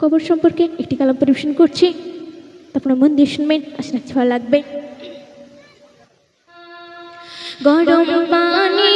কবর সম্পর্কে একটি কালাম পরিবেশন করছি। আপনার মন দিয়ে শুনবেন, আশা রাখছি ভালো লাগবে। গরম পানি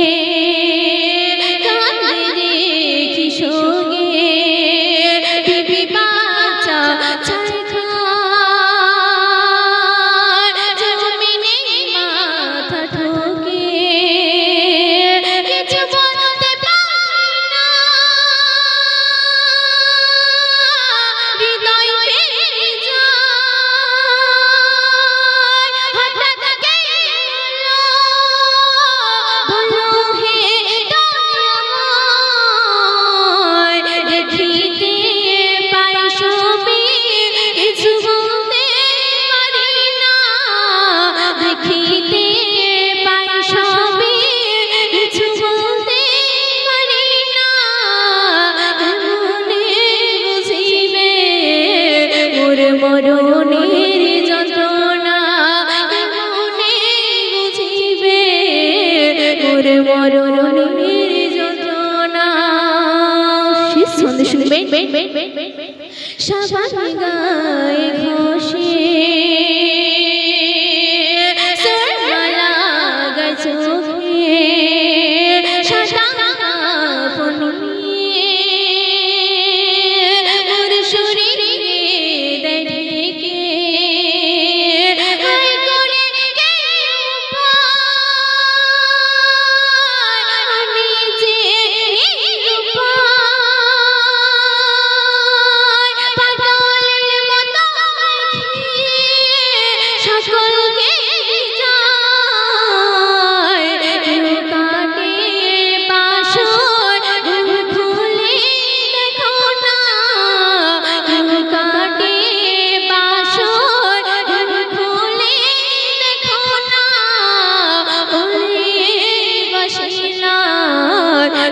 সাবান গায়ে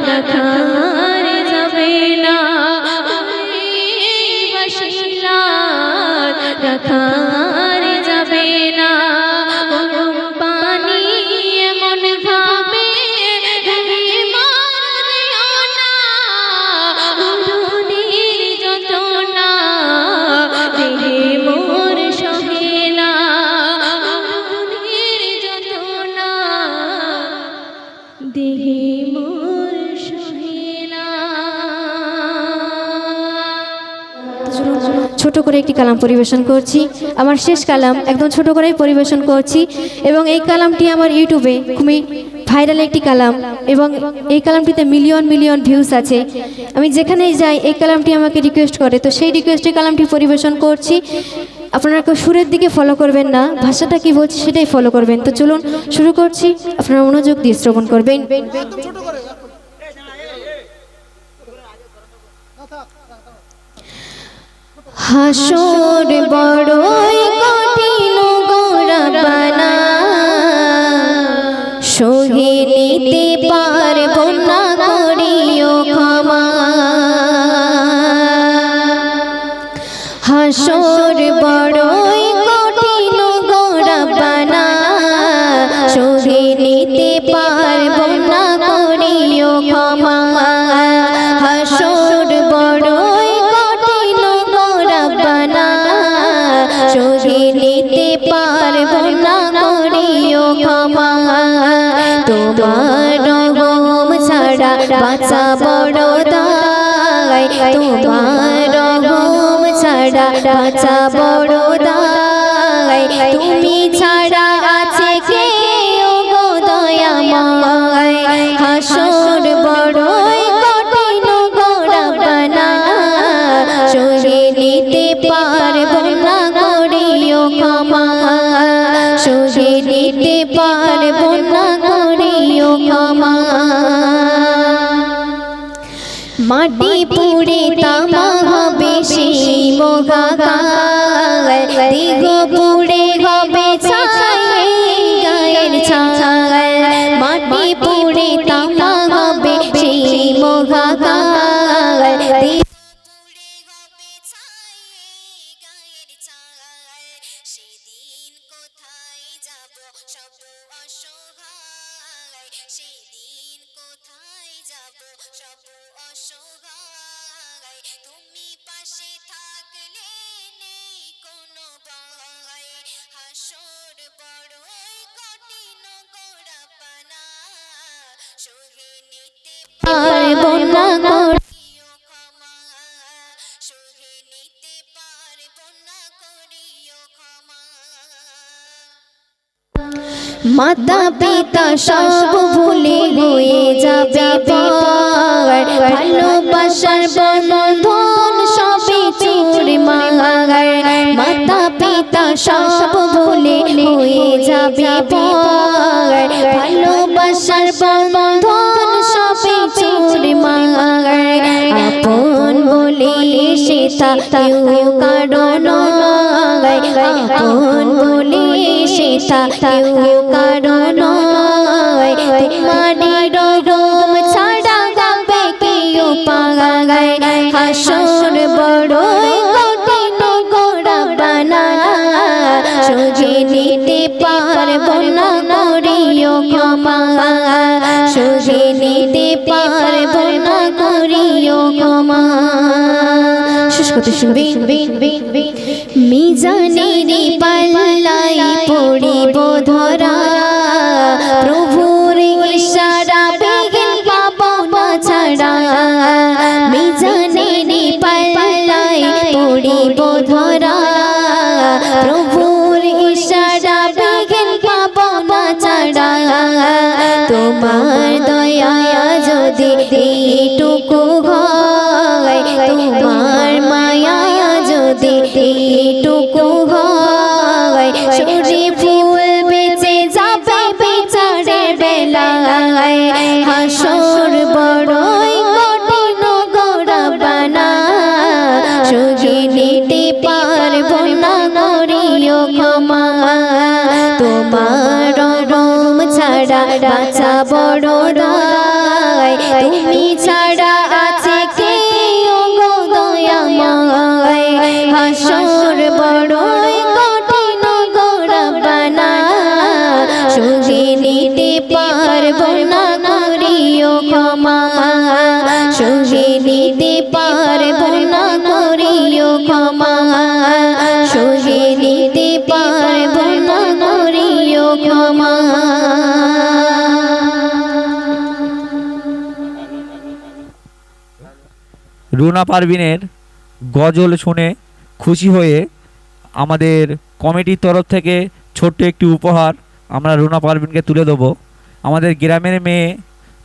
দেখার যাবে না দেখার ছোট করে একটি কালাম পরিবেশন করছি। আমার শেষ কালাম একদম ছোট করেই পরিবেশন করছি এবং এই কালামটি আমার ইউটিউবে খুবই ভাইরাল একটি কালাম এবং এই কালামটিতে মিলিয়ন মিলিয়ন ভিউজ আছে। আমি যেখানেই যাই, এই কালামটি আমাকে রিকোয়েস্ট করে। তো সেই রিকোয়েস্টে কালামটি পরিবেশন করছি। আপনারা কেউ সুরের দিকে ফলো করবেন না, ভাষাটা কি বলছি সেটাই ফলো করবেন। তো চলুন শুরু করছি। আপনারা মনোযোগ দিয়ে শ্রবণ করবেন। হাসর বড়ই ক্ষমা তোমার রহম ছাড়া বাঁচা বড় দায়। তোমার রহম ছাড়া বাঁচা বড় দায়। মাটি পুড়ে তামা হবে সেই মোগাগায় দিগ সব অসহায় তুমি পাশে থাকলে নেই কোনো ভয়। হাসর বড়ই কঠিন গোড়া পানা সহে নিতে পারব না মাতা পিতা সব ভুলে হয়ে যাবে পার। ভালোবাসার বন্ধন সবে চুর মাগার মাতা পিতা সব ভুলে হয়ে যাবে পার। ভালোবাসার বন্ধন সবে চুর মাগার আপন বলে সেটা কেউ কারণ আপন বলে সেটা কেউ কারণ তোমারি রকম ছাড়া যাবে কেউ পাগায় হাসর বড়ই কঠিন গোড়া বানা। সোজে নিতে পারব না করিও ক্ষমা। সোজে নিতে পারব না করিও ক্ষমা। শেষ করতে মিজানের পাল্লাই পড়িব ধরা বাঁচা রুনা পারভিনের গজল শুনে খুশি হয়ে আমাদের কমিটির তরফ থেকে ছোট্ট একটি উপহার আমরা রুনা পারভিনকে তুলে দেবো। আমাদের গ্রামের মেয়ে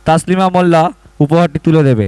তাসলিমা মোল্লা উপহারটি তুলে দেবে।